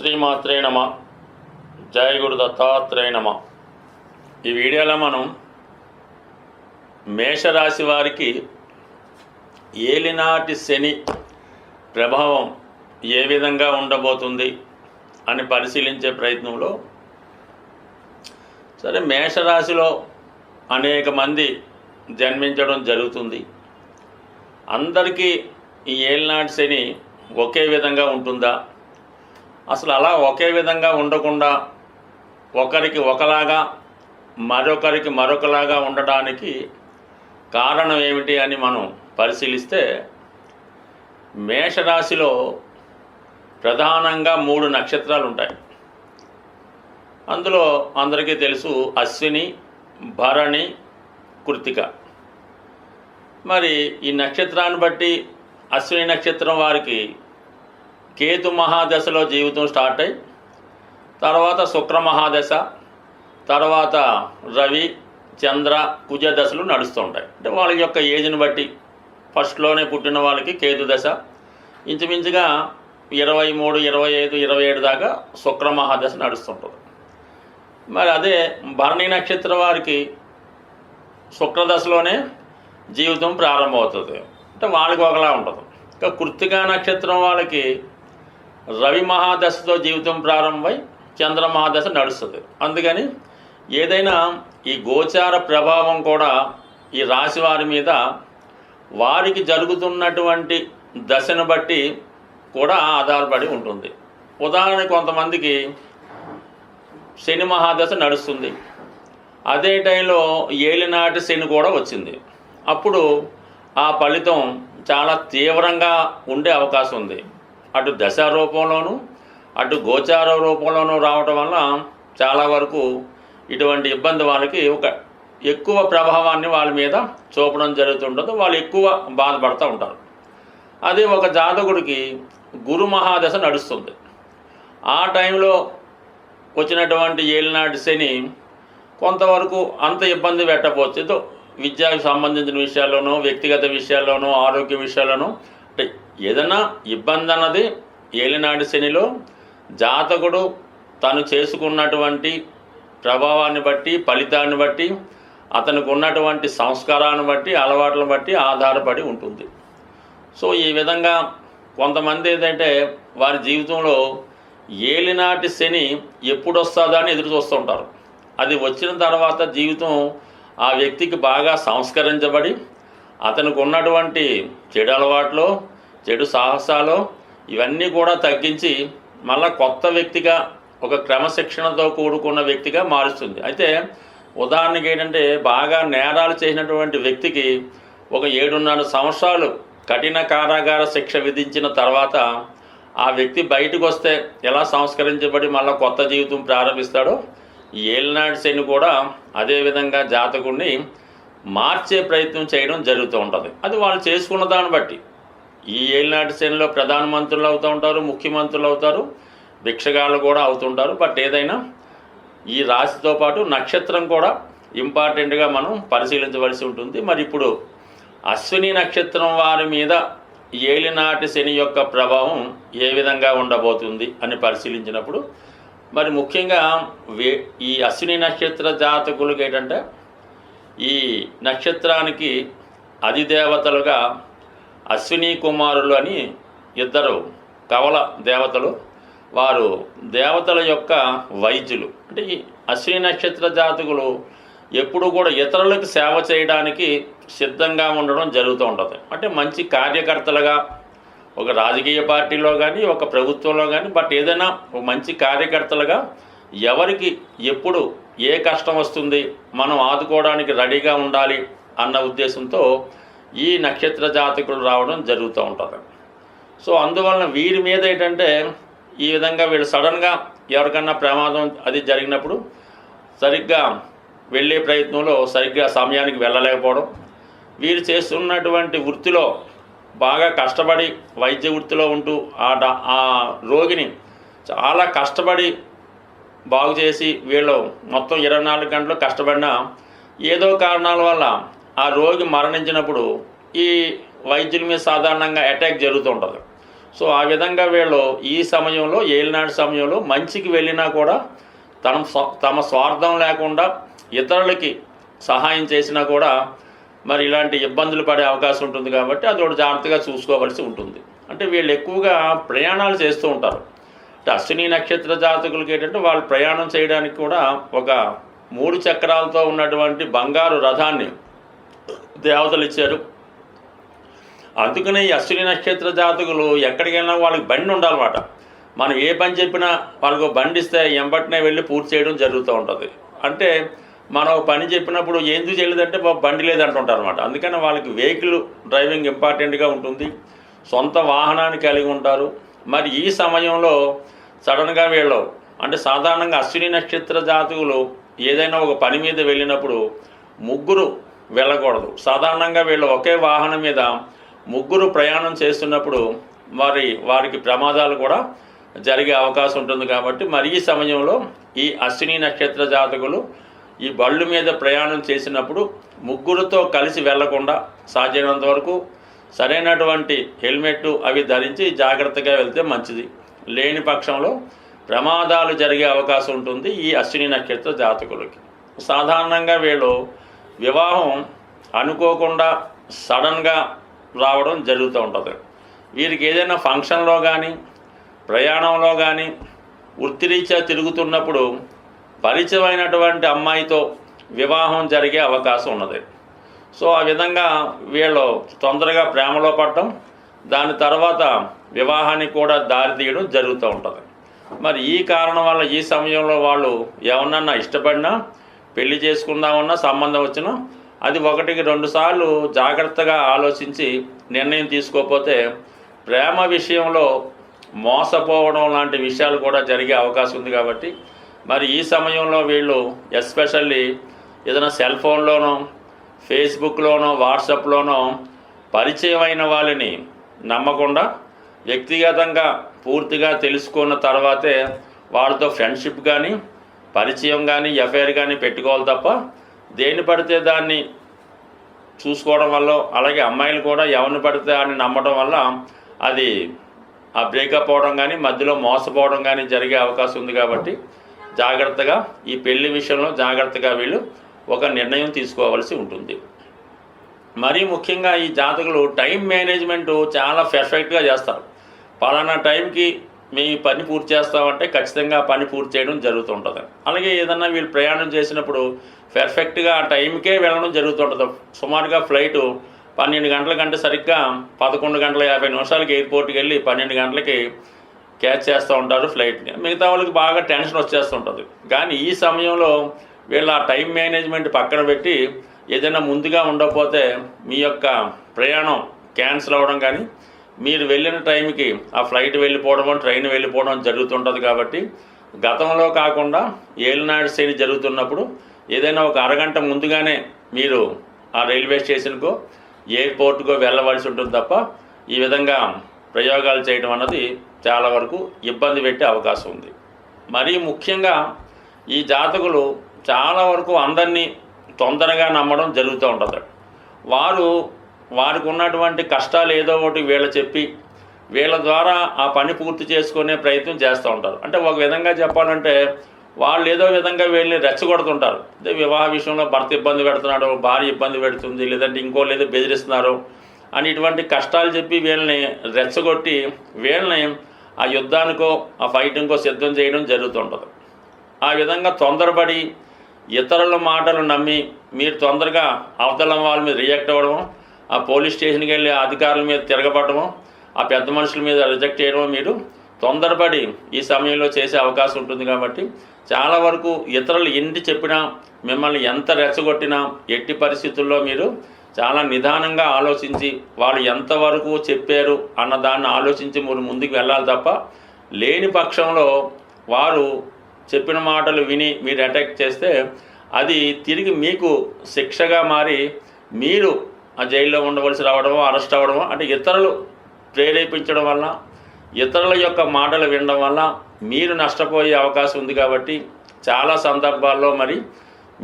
శ్రీమాత్రే నమ. జయ గురు దత్తాత్రేయ నమ. ఈ వీడియోలో మనం మేషరాశి వారికి ఏలినాటి శని ప్రభావం ఏ విధంగా ఉండబోతుంది అని పరిశీలించే ప్రయత్నంలో సరే మేషరాశిలో అనేక మంది జన్మించడం జరుగుతుంది. అందరికీ ఈ ఏలినాటి శని ఒకే విధంగా ఉంటుందా? అసలు అలా ఒకే విధంగా ఉండకుండా ఒకరికి ఒకలాగా మరొకరికి మరొకలాగా ఉండడానికి కారణం ఏమిటి అని మనం పరిశీలిస్తే మేషరాశిలో ప్రధానంగా మూడు నక్షత్రాలు ఉంటాయి అందులో అందరికీ తెలుసు అశ్విని భరణి కృతిక. మరి ఈ నక్షత్రాన్ని బట్టి అశ్విని నక్షత్రం వారికి కేతు మహాదశలో జీవితం స్టార్ట్ అయ్యి తర్వాత శుక్ర మహాదశ తర్వాత రవి చంద్ర కుజ దశలు నడుస్తుంటాయి అంటే వాళ్ళ యొక్క ఏజ్ని బట్టి ఫస్ట్లోనే పుట్టిన వాళ్ళకి కేతు దశ. ఇంచుమించుగా ఇరవై మూడు ఇరవై ఐదు ఇరవై ఏడు దాకా శుక్ర మహాదశ నడుస్తుంటుంది. మరి అదే భరణి నక్షత్రం వారికి శుక్రదశలోనే జీవితం ప్రారంభమవుతుంది. అంటే వాళ్ళకి ఒకలా ఉంటుంది. ఇంకా కృత్తికా నక్షత్రం వాళ్ళకి రవి మహాదశతో జీవితం ప్రారంభమై చంద్ర మహాదశ నడుస్తుంది. అందుకని ఏదైనా ఈ గోచార ప్రభావం కూడా ఈ రాశి వారి మీద వారికి జరుగుతున్నటువంటి దశను బట్టి కూడా ఆధారపడి ఉంటుంది. ఉదాహరణ కొంతమందికి శని మహాదశ నడుస్తుంది. అదే టైంలో ఏలినాటి శని కూడా వచ్చింది. అప్పుడు ఆ ఫలితం చాలా తీవ్రంగా ఉండే అవకాశం ఉంది. అటు దశ రూపంలోనూ అటు గోచార రూపంలోనూ రావటం వల్ల చాలా వరకు ఇటువంటి ఇబ్బంది వాళ్ళకి ఒక ఎక్కువ ప్రభావాన్ని వాళ్ళ మీద చూపడం జరుగుతుంటుంది వాళ్ళు ఎక్కువ బాధపడుతూ ఉంటారు. అదే ఒక జాతకుడికి గురు మహాదశ నడుస్తుంది. ఆ టైంలో వచ్చినటువంటి ఏలినాటి శని కొంతవరకు అంత ఇబ్బంది పెట్టకపోతే విద్యకు సంబంధించిన విషయాల్లోనూ వ్యక్తిగత విషయాల్లోనూ ఆరోగ్య విషయాల్లోనూ ఏదైనా ఇబ్బంది అన్నది ఏలినాటి శనిలో జాతకుడు తను చేసుకున్నటువంటి ప్రభావాన్ని బట్టి ఫలితాన్ని బట్టి అతనికి ఉన్నటువంటి సంస్కారాన్ని బట్టి అలవాట్లను బట్టి ఆధారపడి ఉంటుంది. సో ఈ విధంగా కొంతమంది ఏంటంటే వారి జీవితంలో ఏలినాటి శని ఎప్పుడు వస్తుందా అని ఎదురు చూస్తుంటారు అది వచ్చిన తర్వాత జీవితం ఆ వ్యక్తికి బాగా సంస్కరించబడి అతనికి ఉన్నటువంటి చెడు అలవాట్లు చెడు సాహసాలు ఇవన్నీ కూడా తగ్గించి మళ్ళా కొత్త వ్యక్తిగా ఒక క్రమశిక్షణతో కూడుకున్న వ్యక్తిగా మారుస్తుంది. అయితే ఉదాహరణకి ఏంటంటే బాగా నేరాలు చేసినటువంటి వ్యక్తికి ఒక ఏడున్నర సంవత్సరాలు కఠిన కారాగార శిక్ష విధించిన తర్వాత ఆ వ్యక్తి బయటకు వస్తే ఎలా సంస్కరించబడి మళ్ళీ కొత్త జీవితం ప్రారంభిస్తాడో ఏలినాడు శని కూడా అదేవిధంగా జాతకుడిని మార్చే ప్రయత్నం చేయడం జరుగుతూ ఉంటుంది. అది వాళ్ళు చేసుకున్న దాన్ని బట్టి. ఈ ఏలినాటి శ్రేణిలో ప్రధానమంత్రులు అవుతూ ఉంటారు ముఖ్యమంత్రులు అవుతారు భిక్షగాళ్ళు కూడా అవుతుంటారు. బట్ ఏదైనా ఈ రాశితో పాటు నక్షత్రం కూడా ఇంపార్టెంట్గా మనం పరిశీలించవలసి ఉంటుంది. మరి ఇప్పుడు అశ్విని నక్షత్రం వారి మీద ఏలినాటి శని యొక్క ప్రభావం ఏ విధంగా ఉండబోతుంది అని పరిశీలించినప్పుడు మరి ముఖ్యంగా వే ఈ అశ్విని నక్షత్ర జాతకులకి ఏంటంటే ఈ నక్షత్రానికి అధిదేవతలుగా అశ్విని కుమారులు అని ఇద్దరు కవల దేవతలు. వారు దేవతల యొక్క వైద్యులు. అంటే ఈ అశ్విని నక్షత్ర జాతకులు ఎప్పుడు కూడా ఇతరులకు సేవ చేయడానికి సిద్ధంగా ఉండడం జరుగుతూ ఉంటుంది. అంటే మంచి కార్యకర్తలుగా ఒక రాజకీయ పార్టీలో కానీ ఒక ప్రభుత్వంలో కానీ బట్ ఏదైనా ఒక మంచి కార్యకర్తలుగా ఎవరికి ఎప్పుడు ఏ కష్టం వస్తుంది మనం ఆదుకోవడానికి రెడీగా ఉండాలి అన్న ఉద్దేశంతో ఈ నక్షత్ర జాతకులు రావడం జరుగుతూ ఉంటుంది. సో అందువలన వీరి మీద ఏంటంటే ఈ విధంగా వీళ్ళు సడన్గా ఎవరికన్నా ప్రమాదం అది జరిగినప్పుడు సరిగ్గా వెళ్ళే ప్రయత్నంలో సరిగ్గా సమయానికి వెళ్ళలేకపోవడం వీరు చేస్తున్నటువంటి వృత్తిలో బాగా కష్టపడి వైద్య వృత్తిలో ఉంటూ ఆ ఆ రోగిని చాలా కష్టపడి బాగు చేసి వీళ్ళు మొత్తం ఇరవై నాలుగు గంటలు కష్టపడినా ఏదో కారణాల వల్ల ఆ రోగి మరణించినప్పుడు ఈ వైద్యుల మీద సాధారణంగా అటాక్ జరుగుతుంటుంది సో ఆ విధంగా వీళ్ళు ఈ సమయంలో ఏలినాటి సమయంలో మంచికి వెళ్ళినా కూడా తన స్వ- తమ స్వార్థం లేకుండా ఇతరులకి సహాయం చేసినా కూడా మరి ఇలాంటి ఇబ్బందులు పడే అవకాశం ఉంటుంది కాబట్టి అది ఒకటి జాగ్రత్తగా చూసుకోవాల్సి ఉంటుంది. అంటే వీళ్ళు ఎక్కువగా ప్రయాణాలు చేస్తూ ఉంటారు. అంటే అశ్విని నక్షత్ర జాతకులకి ఏంటంటే వాళ్ళు ప్రయాణం చేయడానికి కూడా ఒక మూడు చక్రాలతో ఉన్నటువంటి బంగారు రథాన్ని దేవతలు ఇచ్చారు అందుకనే ఈ అశ్విని నక్షత్ర జాతకులు ఎక్కడికైనా వాళ్ళకి బండి ఉండాలన్నమాట. మనం ఏ పని చెప్పినా వాళ్ళకు బండి ఇస్తే ఎంబట్నే వెళ్ళి పూర్తి చేయడం జరుగుతూ ఉంటుంది. అంటే మనం పని చెప్పినప్పుడు ఎందుకు చేయలేదంటే బండి లేదంటుంటారు అనమాట అందుకని వాళ్ళకి వెహికల్ డ్రైవింగ్ ఇంపార్టెంట్గా ఉంటుంది. సొంత వాహనాన్ని కలిగి ఉంటారు. మరి ఈ సమయంలో సడన్గా వీళ్ళు అంటే సాధారణంగా అశ్విని నక్షత్ర జాతకులు ఏదైనా ఒక పని మీద వెళ్ళినప్పుడు ముగ్గురు వెళ్ళకూడదు. సాధారణంగా వీళ్ళు ఒకే వాహనం మీద ముగ్గురు ప్రయాణం చేస్తున్నప్పుడు మరి వారికి ప్రమాదాలు కూడా జరిగే అవకాశం ఉంటుంది కాబట్టి మరి ఈ సమయంలో ఈ అశ్విని నక్షత్ర జాతకులు ఈ బళ్ళు మీద ప్రయాణం చేసినప్పుడు ముగ్గురితో కలిసి వెళ్ళకుండా సాధ్యమైనంత వరకు సరైనటువంటి హెల్మెట్ అవి ధరించి జాగ్రత్తగా వెళ్తే మంచిది. లేని పక్షంలో ప్రమాదాలు జరిగే అవకాశం ఉంటుంది ఈ అశ్విని నక్షత్ర జాతకులకి. సాధారణంగా వీళ్ళు వివాహం అనుకోకుండా సడన్గా రావడం జరుగుతూ ఉంటుంది. వీరికి ఏదైనా ఫంక్షన్లో కానీ ప్రయాణంలో కానీ వృత్తిరీత్యా తిరుగుతున్నప్పుడు పరిచయమైనటువంటి అమ్మాయితో వివాహం జరిగే అవకాశం ఉన్నది. సో ఆ విధంగా వీళ్ళు తొందరగా ప్రేమలో పడటం దాని తర్వాత వివాహానికి కూడా దారి తీయడం జరుగుతూ ఉంటుంది. మరి ఈ కారణం వల్ల ఈ సమయంలో వాళ్ళు ఏమన్నా ఇష్టపడినా పెళ్ళి చేసుకుందామన్నా సంబంధం వచ్చినా అది ఒకటికి రెండు సార్లు జాగ్రత్తగా ఆలోచించి నిర్ణయం తీసుకోకపోతే ప్రేమ విషయంలో మోసపోవడం లాంటి విషయాలు కూడా జరిగే అవకాశం ఉంది కాబట్టి మరి ఈ సమయంలో వీళ్ళు ఎస్పెషల్లీ ఏదైనా సెల్ ఫోన్లోనో ఫేస్బుక్లోనో వాట్సాప్లోనో పరిచయమైన వాళ్ళని నమ్మకుండా వ్యక్తిగతంగా పూర్తిగా తెలుసుకున్న తర్వాతే వాళ్ళతో ఫ్రెండ్షిప్ కానీ పరిచయం కానీ ఎఫ్ఐఆర్ కానీ పెట్టుకోవాలి తప్ప దేన్ని పడితే దాన్ని చూసుకోవడం వల్ల అలాగే అమ్మాయిలు కూడా ఎవరిని పడితే అని నమ్మడం వల్ల అది ఆ బ్రేకప్ అవడం కానీ మధ్యలో మోసపోవడం కానీ జరిగే అవకాశం ఉంది కాబట్టి జాగ్రత్తగా ఈ పెళ్ళి విషయంలో జాగ్రత్తగా వీళ్ళు ఒక నిర్ణయం తీసుకోవాల్సి ఉంటుంది. మరీ ముఖ్యంగా ఈ జాతకులు టైం మేనేజ్మెంట్ చాలా పెర్ఫెక్ట్గా చేస్తారు. పలానా టైంకి మీ పని పూర్తి చేస్తామంటే ఖచ్చితంగా పని పూర్తి చేయడం జరుగుతుంటుంది. అలాగే ఏదన్నా వీళ్ళు ప్రయాణం చేసినప్పుడు పెర్ఫెక్ట్గా ఆ టైంకే వెళ్ళడం జరుగుతుంటుంది. సుమారుగా ఫ్లైటు పన్నెండు గంటల కంటే సరిగ్గా పదకొండు గంటల యాభై నిమిషాలకి ఎయిర్పోర్ట్కి వెళ్ళి పన్నెండు గంటలకి క్యాచ్ చేస్తూ ఉంటారు ఫ్లైట్ని. మిగతా వాళ్ళకి బాగా టెన్షన్ వచ్చేస్తుంటుంది. కానీ ఈ సమయంలో వీళ్ళు ఆ టైం మేనేజ్మెంట్ పక్కన పెట్టి ఏదైనా ముందుగా ఉండకపోతే మీ యొక్క ప్రయాణం క్యాన్సిల్ అవ్వడం కానీ మీరు వెళ్ళిన టైంకి ఆ ఫ్లైట్ వెళ్ళిపోవడం ట్రైన్ వెళ్ళిపోవడం జరుగుతుంటుంది కాబట్టి గతంలో కాకుండా ఏలినాడు శని జరుగుతున్నప్పుడు ఏదైనా ఒక అరగంట ముందుగానే మీరు ఆ రైల్వే స్టేషన్కో ఎయిర్పోర్ట్కో వెళ్ళవలసి ఉంటుంది తప్ప ఈ విధంగా ప్రయోగాలు చేయడం అన్నది చాలా వరకు ఇబ్బంది పెట్టే అవకాశం ఉంది. మరీ ముఖ్యంగా ఈ జాతకులు చాలా వరకు అందరినీ తొందరగా నమ్మడం జరుగుతూ ఉంటుంది. వారు వారికి ఉన్నటువంటి కష్టాలు ఏదో ఒకటి వీళ్ళ చెప్పి వీళ్ళ ద్వారా ఆ పని పూర్తి చేసుకునే ప్రయత్నం చేస్తూ ఉంటారు. అంటే ఒక విధంగా చెప్పాలంటే వాళ్ళు ఏదో విధంగా వీళ్ళని రెచ్చగొడుతుంటారు. అంటే వివాహ విషయంలో భర్త ఇబ్బంది పెడుతున్నాడు భార్య ఇబ్బంది పెడుతుంది లేదంటే ఇంకో లేదో బెదిరిస్తున్నారు అని ఇటువంటి కష్టాలు చెప్పి వీళ్ళని రెచ్చగొట్టి వీళ్ళని ఆ యుద్ధానికో ఆ ఫైటింగ్కో సిద్ధం చేయడం జరుగుతుంటుంది. ఆ విధంగా తొందరపడి ఇతరుల మాటలు నమ్మి మీరు తొందరగా అవతల వాళ్ళ మీద రియాక్ట్ అవ్వడము ఆ పోలీస్ స్టేషన్కి వెళ్ళి అధికారుల మీద తిరగబడము ఆ పెద్ద మనుషుల మీద రిజెక్ట్ చేయడము మీరు తొందరపడి ఈ సమయంలో చేసే అవకాశం ఉంటుంది కాబట్టి చాలా వరకు ఇతరులు ఎన్ని చెప్పినా మిమ్మల్ని ఎంత రెచ్చగొట్టినా ఎట్టి పరిస్థితుల్లో మీరు చాలా నిదానంగా ఆలోచించి వాళ్ళు ఎంతవరకు చెప్పారు అన్న దాన్ని ఆలోచించి మీరు ముందుకు వెళ్ళాలి తప్ప లేని పక్షంలో వారు చెప్పిన మాటలు విని మీరు అటాక్ చేస్తే అది తిరిగి మీకు శిక్షగా మారి మీరు ఆ జైల్లో ఉండవలసి రావడమో అరెస్ట్ అవ్వడమో అంటే ఇతరులు ప్రేరేపించడం వల్ల ఇతరుల యొక్క మాటలు వినడం వల్ల మీరు నష్టపోయే అవకాశం ఉంది కాబట్టి చాలా సందర్భాల్లో మరి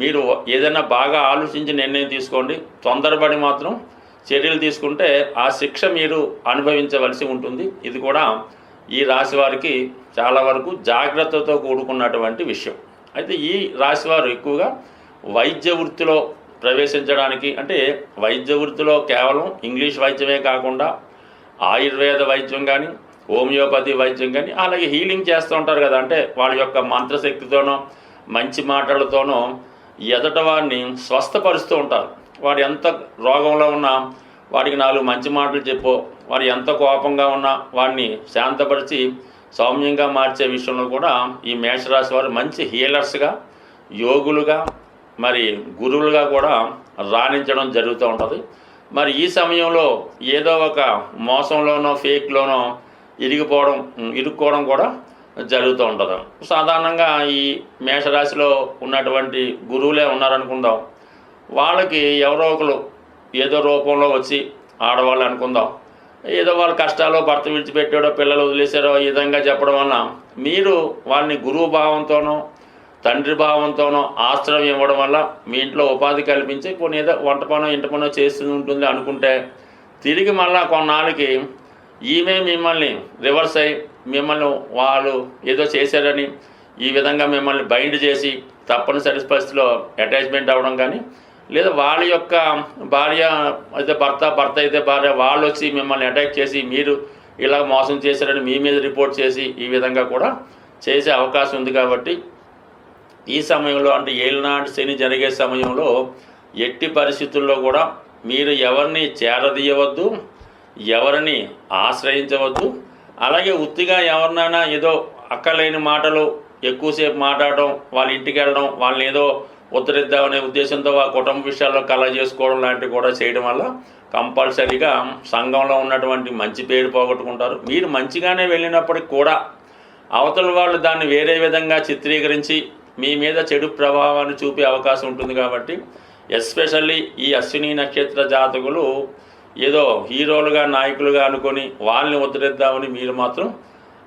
మీరు ఏదైనా బాగా ఆలోచించి నిర్ణయం తీసుకోండి. తొందరపడి మాత్రం చర్యలు తీసుకుంటే ఆ శిక్ష మీరు అనుభవించవలసి ఉంటుంది. ఇది కూడా ఈ రాశి వారికి చాలా వరకు జాగ్రత్తతో కూడుకున్నటువంటి విషయం. అయితే ఈ రాశివారు ఎక్కువగా వైద్య వృత్తిలో ప్రవేశించడానికి అంటే వైద్య వృత్తిలో కేవలం ఇంగ్లీష్ వైద్యమే కాకుండా ఆయుర్వేద వైద్యం కానీ హోమియోపతి వైద్యం కానీ అలాగే హీలింగ్ చేస్తూ ఉంటారు కదా. అంటే వాళ్ళ యొక్క మంత్రశక్తితోనో మంచి మాటలతోనో ఎదట వారిని స్వస్థపరుస్తూ ఉంటారు. వాడు ఎంత రోగంలో ఉన్నా వాడికి నాలుగు మంచి మాటలు చెప్పు వాడు ఎంత కోపంగా ఉన్నా వాడిని శాంతపరిచి సౌమ్యంగా మార్చే విషయంలో కూడా ఈ మేషరాశి వారు మంచి హీలర్స్గా యోగులుగా మరి గురువులుగా కూడా రాణించడం జరుగుతూ ఉంటుంది. మరి ఈ సమయంలో ఏదో ఒక మోసంలోనో ఫేక్లోనో ఇరిగిపోవడం ఇరుక్కోవడం కూడా జరుగుతూ ఉంటుంది. సాధారణంగా ఈ మేషరాశిలో ఉన్నటువంటి గురువులే ఉన్నారనుకుందాం. వాళ్ళకి ఎవరో ఒకరు ఏదో రూపంలో వచ్చి ఆడవాళ్ళు అనుకుందాం. ఏదో వాళ్ళ కష్టాలు భర్త విడిచిపెట్టాడో పిల్లలు వదిలేశారో ఈ విధంగా చెప్పడం వలన మీరు వాళ్ళని గురువు భావంతోనో తండ్రి భావంతోనో ఆశ్రయం ఇవ్వడం వల్ల మీ ఇంట్లో ఉపాధి కల్పించి కొన్ని ఏదో వంట పనో ఇంటి పనో చేస్తూ ఉంటుంది అనుకుంటే తిరిగి మళ్ళా కొన్నాళ్ళకి ఈమె మిమ్మల్ని రివర్స్ అయ్యి మిమ్మల్ని వాళ్ళు ఏదో చేశారని ఈ విధంగా మిమ్మల్ని బైండ్ చేసి తప్పనిసరి పరిస్థితిలో అటాచ్మెంట్ అవ్వడం కానీ లేదా వాళ్ళ యొక్క భార్య అయితే భర్త భర్త అయితే భార్య వాళ్ళు వచ్చి మిమ్మల్ని అటాక్ చేసి మీరు ఇలా మోసం చేశారని మీ మీద రిపోర్ట్ చేసి ఈ విధంగా కూడా చేసే అవకాశం ఉంది కాబట్టి ఈ సమయంలో అంటే ఏలినాటి శని జరిగే సమయంలో ఎట్టి పరిస్థితుల్లో కూడా మీరు ఎవరిని చేరదీయవద్దు ఎవరిని ఆశ్రయించవద్దు అలాగే ఉత్తిగా ఎవరినైనా ఏదో అక్కలేని మాటలు ఎక్కువసేపు మాట్లాడడం వాళ్ళ ఇంటికి వెళ్ళడం వాళ్ళని ఏదో ఉత్తరిద్దామనే ఉద్దేశంతో ఆ కుటుంబ విషయాల్లో కళ చేసుకోవడం లాంటివి కూడా చేయడం వల్ల కంపల్సరీగా సంఘంలో ఉన్నటువంటి మంచి పేరు పోగొట్టుకుంటారు. మీరు మంచిగానే వెళ్ళినప్పటికి కూడా అవతల వాళ్ళు దాన్ని వేరే విధంగా చిత్రీకరించి మీ మీద చెడు ప్రభావాన్ని చూపే అవకాశం ఉంటుంది కాబట్టి ఎస్పెషల్లీ ఈ అశ్విని నక్షత్ర జాతకులు ఏదో హీరోలుగా నాయకులుగా అనుకొని వాళ్ళని ఉద్ధరిద్దామని మీరు మాత్రం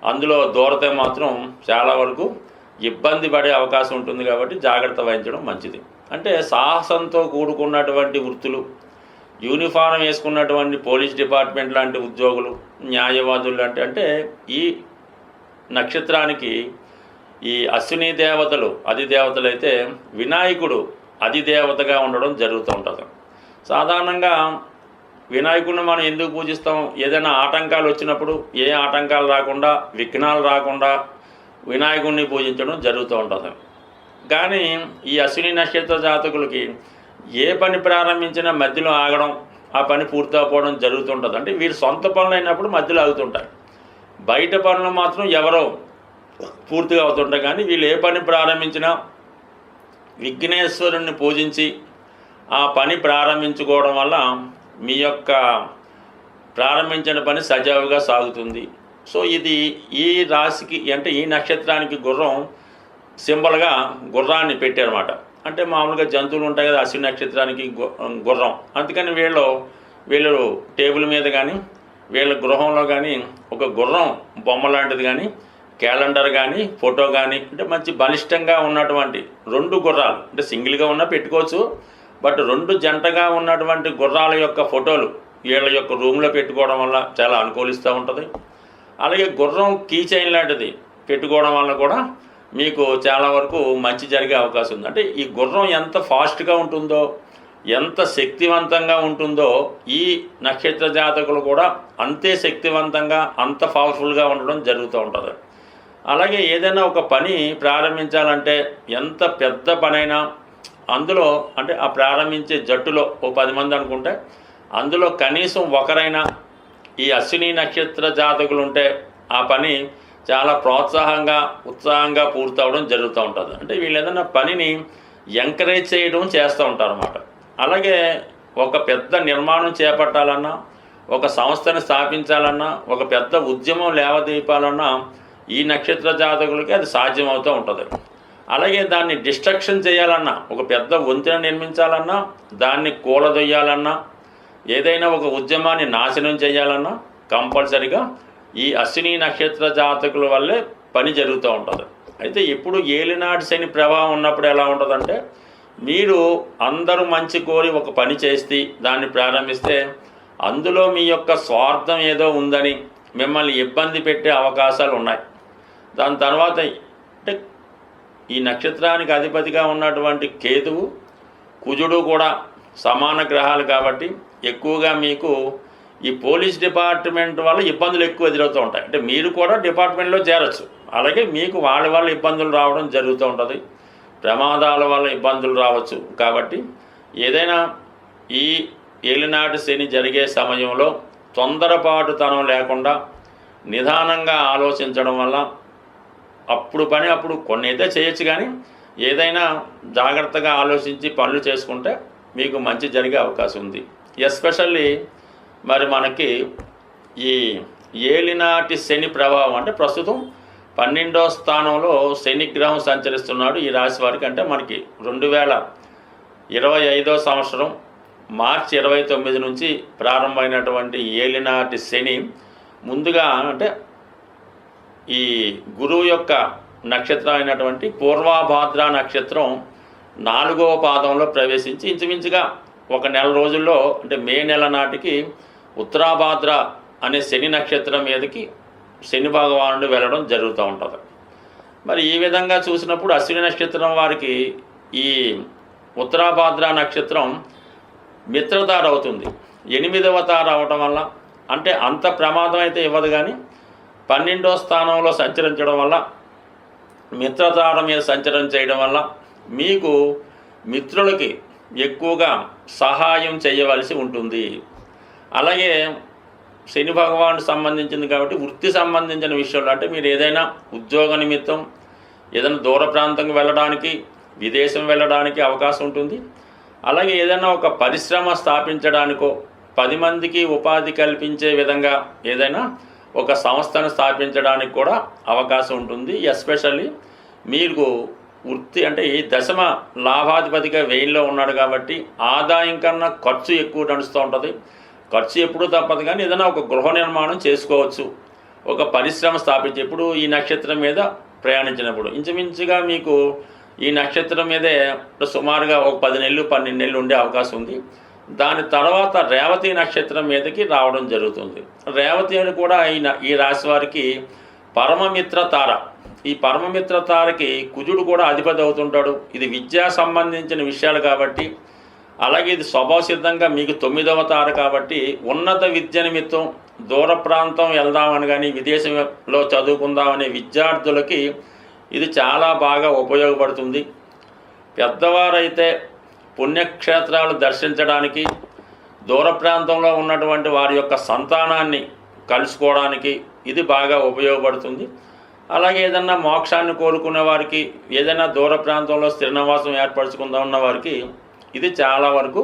అందులో దూరతే మాత్రం చాలా వరకు ఇబ్బంది పడే అవకాశం ఉంటుంది కాబట్టి జాగ్రత్త వహించడం మంచిది. అంటే సాహసంతో కూడుకున్నటువంటి వృత్తులు యూనిఫారం వేసుకున్నటువంటి పోలీస్ డిపార్ట్మెంట్ లాంటి ఉద్యోగులు న్యాయవాదులు లాంటి అంటే ఈ నక్షత్రానికి ఈ అశ్విని దేవతలు అధిదేవతలు అయితే వినాయకుడు అధిదేవతగా ఉండడం జరుగుతూ ఉంటుంది. సాధారణంగా వినాయకుడిని మనం ఎందుకు పూజిస్తాం? ఏదైనా ఆటంకాలు వచ్చినప్పుడు ఏ ఆటంకాలు రాకుండా విఘ్నాలు రాకుండా వినాయకుడిని పూజించడం జరుగుతూ ఉంటుంది. కానీ ఈ అశ్విని నక్షత్ర జాతకులకి ఏ పని ప్రారంభించినా మధ్యలో ఆగడం ఆ పని పూర్తవపోవడం జరుగుతుంటుంది అంటే వీరు సొంత పనులు అయినప్పుడు మధ్యలో ఆగుతుంటారు. బయట పనులు మాత్రం ఎవరో పూర్తిగా అవుతుంటాయి కానీ వీళ్ళు ఏ పని ప్రారంభించినా విఘ్నేశ్వరుణ్ణి పూజించి ఆ పని ప్రారంభించుకోవడం వల్ల మీ యొక్క ప్రారంభించిన పని సజావుగా సాగుతుంది. సో ఇది ఈ రాశికి అంటే ఈ నక్షత్రానికి గుర్రం సింబల్గా గుర్రాన్ని పెట్టారన్నమాట. అంటే మామూలుగా జంతువులు ఉంటాయి కదా అశ్విని నక్షత్రానికి గు- గుర్రం. అందుకని వీళ్ళు వీళ్ళు టేబుల్ మీద కానీ వీళ్ళ గృహంలో కానీ ఒక గుర్రం బొమ్మ లాంటిది కానీ క్యాలెండర్ కానీ ఫోటో కానీ అంటే మంచి బలిష్టంగా ఉన్నటువంటి రెండు గుర్రాలు అంటే సింగిల్గా ఉన్నా పెట్టుకోవచ్చు బట్ రెండు జంటగా ఉన్నటువంటి గుర్రాల యొక్క ఫోటోలు వీళ్ళ యొక్క రూమ్లో పెట్టుకోవడం వల్ల చాలా అనుకూలిస్తూ ఉంటుంది. అలాగే గుర్రం కీ చైన్ లాంటిది పెట్టుకోవడం వల్ల కూడా మీకు చాలా వరకు మంచి జరిగే అవకాశం ఉంది. అంటే ఈ గుర్రం ఎంత ఫాస్ట్గా ఉంటుందో ఎంత శక్తివంతంగా ఉంటుందో ఈ నక్షత్ర జాతకులు కూడా అంతే శక్తివంతంగా అంత పవర్ఫుల్గా ఉండడం జరుగుతూ ఉంటుంది. అలాగే ఏదైనా ఒక పని ప్రారంభించాలంటే ఎంత పెద్ద పనైనా అందులో అంటే ఆ ప్రారంభించే జట్టులో ఓ పది మంది అనుకుంటే అందులో కనీసం ఒకరైనా ఈ అశ్విని నక్షత్ర జాతకులు ఉంటే ఆ పని చాలా ప్రోత్సాహంగా ఉత్సాహంగా పూర్తవడం జరుగుతూ ఉంటుంది. అంటే వీళ్ళు ఏదైనా పనిని ఎంకరేజ్ చేయడం చేస్తూ ఉంటారు అన్నమాట అలాగే ఒక పెద్ద నిర్మాణం చేపట్టాలన్నా ఒక సంస్థని స్థాపించాలన్నా ఒక పెద్ద ఉద్యమం లేవదీపాలన్నా ఈ నక్షత్ర జాతకులకి అది సాధ్యమవుతూ ఉంటుంది. అలాగే దాన్ని డిస్ట్రక్షన్ చేయాలన్నా ఒక పెద్ద వంతెన నిర్మించాలన్నా దాన్ని కూలదొయ్యాలన్నా ఏదైనా ఒక ఉద్యమాన్ని నాశనం చేయాలన్నా కంపల్సరిగా ఈ అశ్విని నక్షత్ర జాతకుల వల్లే పని జరుగుతూ ఉంటుంది. అయితే ఇప్పుడు ఏలినాటి శని ప్రభావం ఉన్నప్పుడు ఎలా ఉంటుందంటే మీరు అందరూ మంచి కోరి ఒక పని చేస్తే దాన్ని ప్రారంభిస్తే అందులో మీ యొక్క స్వార్థం ఏదో ఉందని మిమ్మల్ని ఇబ్బంది పెట్టే అవకాశాలు ఉన్నాయి. దాని తర్వాత అంటే ఈ నక్షత్రానికి అధిపతిగా ఉన్నటువంటి కేతువు కుజుడు కూడా సమాన గ్రహాలు కాబట్టి ఎక్కువగా మీకు ఈ పోలీస్ డిపార్ట్మెంట్ వల్ల ఇబ్బందులు ఎక్కువ ఎదురవుతూ ఉంటాయి. అంటే మీరు కూడా డిపార్ట్మెంట్లో చేరచ్చు. అలాగే మీకు వాళ్ళ వల్ల ఇబ్బందులు రావడం జరుగుతూ ఉంటుంది. ప్రమాదాల వల్ల ఇబ్బందులు రావచ్చు. కాబట్టి ఏదైనా ఈ ఏలినాటి శని జరిగే సమయంలో తొందరపాటుతనం లేకుండా నిదానంగా ఆలోచించడం వల్ల అప్పుడు పని అప్పుడు కొన్ని అయితే చేయొచ్చు కానీ ఏదైనా జాగ్రత్తగా ఆలోచించి పనులు చేసుకుంటే మీకు మంచి జరిగే అవకాశం ఉంది. ఎస్పెషల్లీ మరి మనకి ఈ ఏలినాటి శని ప్రభావం అంటే ప్రస్తుతం పన్నెండో స్థానంలో శని గ్రహం సంచరిస్తున్నాడు ఈ రాశి వారికి అంటే మనకి రెండు వేల ఇరవై ఐదో సంవత్సరం మార్చి ఇరవై తొమ్మిది నుంచి ప్రారంభమైనటువంటి ఏలినాటి శని ముందుగా అంటే ఈ గురువు యొక్క నక్షత్రం అయినటువంటి పూర్వాభాద్ర నక్షత్రం నాలుగవ పాదంలో ప్రవేశించి ఇంచుమించుగా ఒక నెల రోజుల్లో అంటే మే నెల నాటికి ఉత్తరాభాద్ర అనే శని నక్షత్రం మీదకి శని భగవానుడు వెళ్ళడం జరుగుతూ ఉంటుంది. మరి ఈ విధంగా చూసినప్పుడు అశ్విని నక్షత్రం వారికి ఈ ఉత్తరాభాద్ర నక్షత్రం మిత్రతార అవుతుంది. ఎనిమిదవ తార అవటం వల్ల అంటే అంత ప్రమాదం అయితే ఇవ్వదు కానీ పన్నెండో స్థానంలో సంచరించడం వల్ల మిత్రతార మీద సంచరం చేయడం వల్ల మీకు మిత్రులకి ఎక్కువగా సహాయం చేయవలసి ఉంటుంది. అలాగే శని భగవానుడు సంబంధించింది కాబట్టి వృత్తి సంబంధించిన విషయంలో అంటే మీరు ఏదైనా ఉద్యోగ నిమిత్తం ఏదైనా దూర ప్రాంతంకి వెళ్ళడానికి విదేశం వెళ్ళడానికి అవకాశం ఉంటుంది. అలాగే ఏదైనా ఒక పరిశ్రమ స్థాపించడానికో పది మందికి ఉపాధి కల్పించే విధంగా ఏదైనా ఒక సంస్థను స్థాపించడానికి కూడా అవకాశం ఉంటుంది. ఎస్పెషల్లీ మీకు వృత్తి అంటే ఈ దశమ లాభాధిపతిగా వెయిన్లో ఉన్నాడు కాబట్టి ఆదాయం కన్నా ఖర్చు ఎక్కువ నడుస్తూ ఉంటుంది. ఖర్చు ఎప్పుడూ తప్పదు కానీ ఏదైనా ఒక గృహ నిర్మాణం చేసుకోవచ్చు. ఒక పరిశ్రమ స్థాపించి ఇప్పుడు ఈ నక్షత్రం మీద ప్రయాణించినప్పుడు ఇంచుమించుగా మీకు ఈ నక్షత్రం మీదే సుమారుగా ఒక పది నెలలు పన్నెండు నెలలు ఉండే అవకాశం ఉంది. దాని తర్వాత రేవతి నక్షత్రం మీదకి రావడం జరుగుతుంది. రేవతి అని కూడా అయిన ఈ రాశి వారికి పరమమిత్ర తార. ఈ పరమమిత్ర తారకి కుజుడు కూడా అధిపతి అవుతుంటాడు. ఇది విద్యా సంబంధించిన విషయాలు కాబట్టి అలాగే ఇది స్వభావ సిద్ధంగా మీకు తొమ్మిదవ తార కాబట్టి ఉన్నత విద్య నిమిత్తం దూర ప్రాంతం వెళ్దామని కానీ విదేశంలో చదువుకుందామనే విద్యార్థులకి ఇది చాలా బాగా ఉపయోగపడుతుంది. పెద్దవారైతే పుణ్యక్షేత్రాలు దర్శించడానికి దూర ప్రాంతంలో ఉన్నటువంటి వారి యొక్క సంతానాన్ని కలుసుకోవడానికి ఇది బాగా ఉపయోగపడుతుంది. అలాగే ఏదన్నా మోక్షాన్ని కోరుకునే వారికి ఏదైనా దూర ప్రాంతంలో స్థిరనివాసం ఏర్పరచుకుందాం ఉన్న వారికి ఇది చాలా వరకు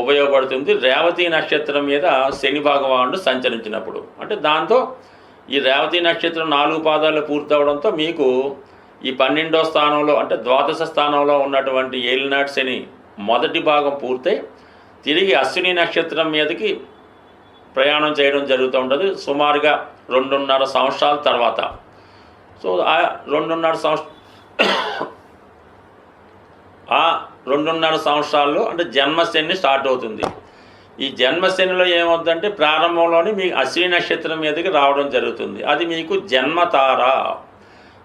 ఉపయోగపడుతుంది. రేవతి నక్షత్రం మీద శని భగవానుడు సంచరించినప్పుడు. అంటే దాంతో ఈ రేవతి నక్షత్రం నాలుగు పాదాలు పూర్తవడంతో మీకు ఈ పన్నెండో స్థానంలో అంటే ద్వాదశ స్థానంలో ఉన్నటువంటి ఏలినాటి శని మొదటి భాగం పూర్తయి తిరిగి అశ్విని నక్షత్రం మీదకి ప్రయాణం చేయడం జరుగుతూ ఉంటుంది. సుమారుగా రెండున్నర సంవత్సరాల తర్వాత. సో ఆ రెండున్నర సంవత్సరం ఆ రెండున్నర సంవత్సరాల్లో అంటే జన్మశని స్టార్ట్ అవుతుంది. ఈ జన్మశనిలో ఏమవుతుందంటే ప్రారంభంలోనే మీ అశ్విని నక్షత్రం మీదకి రావడం జరుగుతుంది. అది మీకు జన్మతార.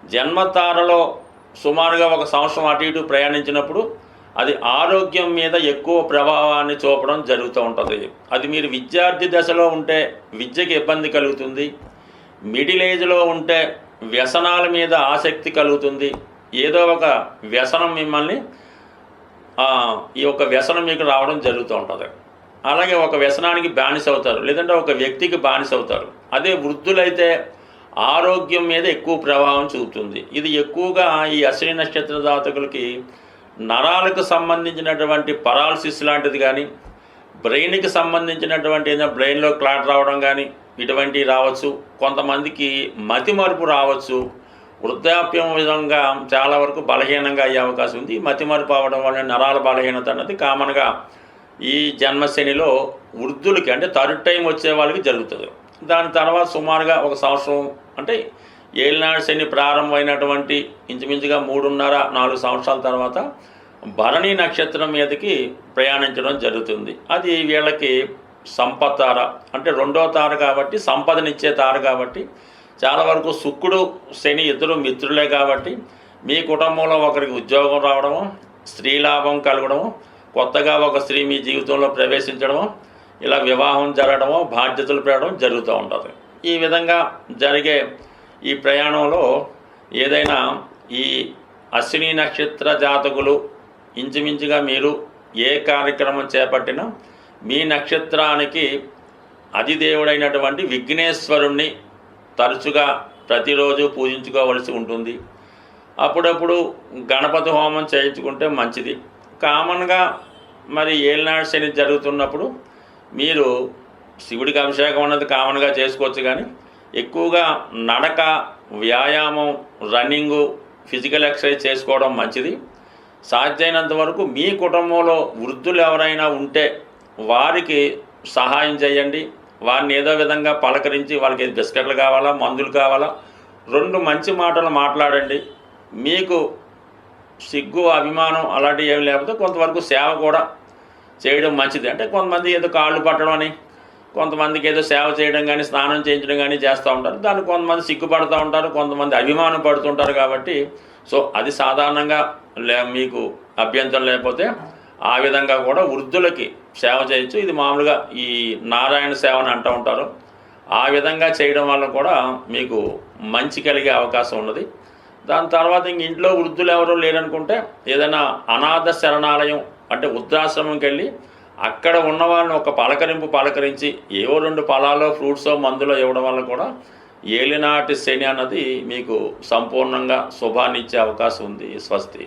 జన్మతారలో సుమారుగా ఒక సంవత్సరం అటు ఇటు ప్రయాణించినప్పుడు అది ఆరోగ్యం మీద ఎక్కువ ప్రభావాన్ని చూపడం జరుగుతూ ఉంటుంది. అది మీరు విద్యార్థి దశలో ఉంటే విద్యకి ఇబ్బంది కలుగుతుంది. మిడిల్ ఏజ్లో ఉంటే వ్యసనాల మీద ఆసక్తి కలుగుతుంది. ఏదో ఒక వ్యసనం మిమ్మల్ని ఈ యొక్క వ్యసనం మీకు రావడం జరుగుతూ ఉంటుంది. అలాగే ఒక వ్యసనానికి బానిస అవుతారు లేదంటే ఒక వ్యక్తికి బానిస అవుతారు. అదే వృద్ధులైతే ఆరోగ్యం మీద ఎక్కువ ప్రభావం చూపుతుంది. ఇది ఎక్కువగా ఈ అశ్విని నక్షత్ర జాతకులకి నరాలకు సంబంధించినటువంటి పరాలసిస్ లాంటిది కానీ బ్రెయిన్కి సంబంధించినటువంటి ఏదైనా బ్రెయిన్లో క్లాట్ రావడం కానీ ఇటువంటివి రావచ్చు. కొంతమందికి మతి మరుపు రావచ్చు. వృద్ధాప్యం విధంగా చాలా వరకు బలహీనంగా అయ్యే అవకాశం ఉంది. మతి మరుపు అవడం వల్ల నరాల బలహీనత అన్నది కామన్గా ఈ జన్మశనిలో వృద్ధులకి అంటే థర్డ్ టైం వచ్చే వాళ్ళకి జరుగుతుంది. దాని తర్వాత సుమారుగా ఒక సంవత్సరం అంటే ఏలినాడు శని ప్రారంభమైనటువంటి ఇంచుమించుగా మూడున్నర నాలుగు సంవత్సరాల తర్వాత భరణి నక్షత్రం మీదకి ప్రయాణించడం జరుగుతుంది. అది వీళ్ళకి సంపత్ తార అంటే రెండో తార కాబట్టి సంపదనిచ్చే తార కాబట్టి చాలా వరకు శుక్రుడు శని ఇద్దరు మిత్రులే కాబట్టి మీ కుటుంబంలో ఒకరికి ఉద్యోగం రావడము స్త్రీ లాభం కలగడము కొత్తగా ఒక స్త్రీ మీ జీవితంలో ప్రవేశించడము ఇలా వివాహం జరగడము బాధ్యతలు పెరగడం జరుగుతూ ఉంటుంది. ఈ విధంగా జరిగే ఈ ప్రయాణంలో ఏదైనా ఈ అశ్విని నక్షత్ర జాతకులు ఇంచుమించుగా మీరు ఏ కార్యక్రమం చేపట్టినా మీ నక్షత్రానికి అధిదేవుడైనటువంటి విఘ్నేశ్వరుణ్ణి తరచుగా ప్రతిరోజు పూజించుకోవలసి ఉంటుంది. అప్పుడప్పుడు గణపతి హోమం చేయించుకుంటే మంచిది. కామన్గా మరి ఏలినాడు శని జరుగుతున్నప్పుడు మీరు శివుడికి అభిషేకం అన్నది కామన్గా చేసుకోవచ్చు కానీ ఎక్కువగా నడక వ్యాయామం రన్నింగు ఫిజికల్ ఎక్సర్సైజ్ చేసుకోవడం మంచిది. సాధ్యమైనంత వరకు మీ కుటుంబంలో వృద్ధులు ఎవరైనా ఉంటే వారికి సహాయం చేయండి. వారిని ఏదో విధంగా పలకరించి వాళ్ళకి బిస్కెట్లు కావాలా మందులు కావాలా రెండు మంచి మాటలు మాట్లాడండి. మీకు సిగ్గు అభిమానం అలాంటివి ఏమి లేకపోతే కొంతవరకు సేవ కూడా చేయడం మంచిది. అంటే కొంతమంది ఏదో కాళ్ళు పట్టడం అని కొంతమందికి ఏదో సేవ చేయడం కానీ స్నానం చేయించడం కానీ చేస్తూ ఉంటారు. దాన్ని కొంతమంది సిగ్గుపడుతూ ఉంటారు కొంతమంది అభిమానం పడుతుంటారు కాబట్టి సో అది సాధారణంగా లే మీకు అభ్యంతరం లేకపోతే ఆ విధంగా కూడా వృద్ధులకి సేవ చేయొచ్చు. ఇది మామూలుగా ఈ నారాయణ సేవ అని అంటూ ఉంటారు. ఆ విధంగా చేయడం వల్ల కూడా మీకు మంచి కలిగే అవకాశం ఉన్నది. దాని తర్వాత ఇంక ఇంట్లో వృద్ధులు ఎవరూ లేరనుకుంటే ఏదైనా అనాథ శరణాలయం అంటే వృద్ధాశ్రమంకి వెళ్ళి అక్కడ ఉన్న వాళ్ళని ఒక పలకరింపు పలకరించి ఏవో రెండు ఫలాలో ఫ్రూట్సో మందులో ఇవ్వడం వల్ల కూడా ఏలినాటి శని అన్నది మీకు సంపూర్ణంగా శుభాన్నిచ్చే అవకాశం ఉంది స్వస్తి.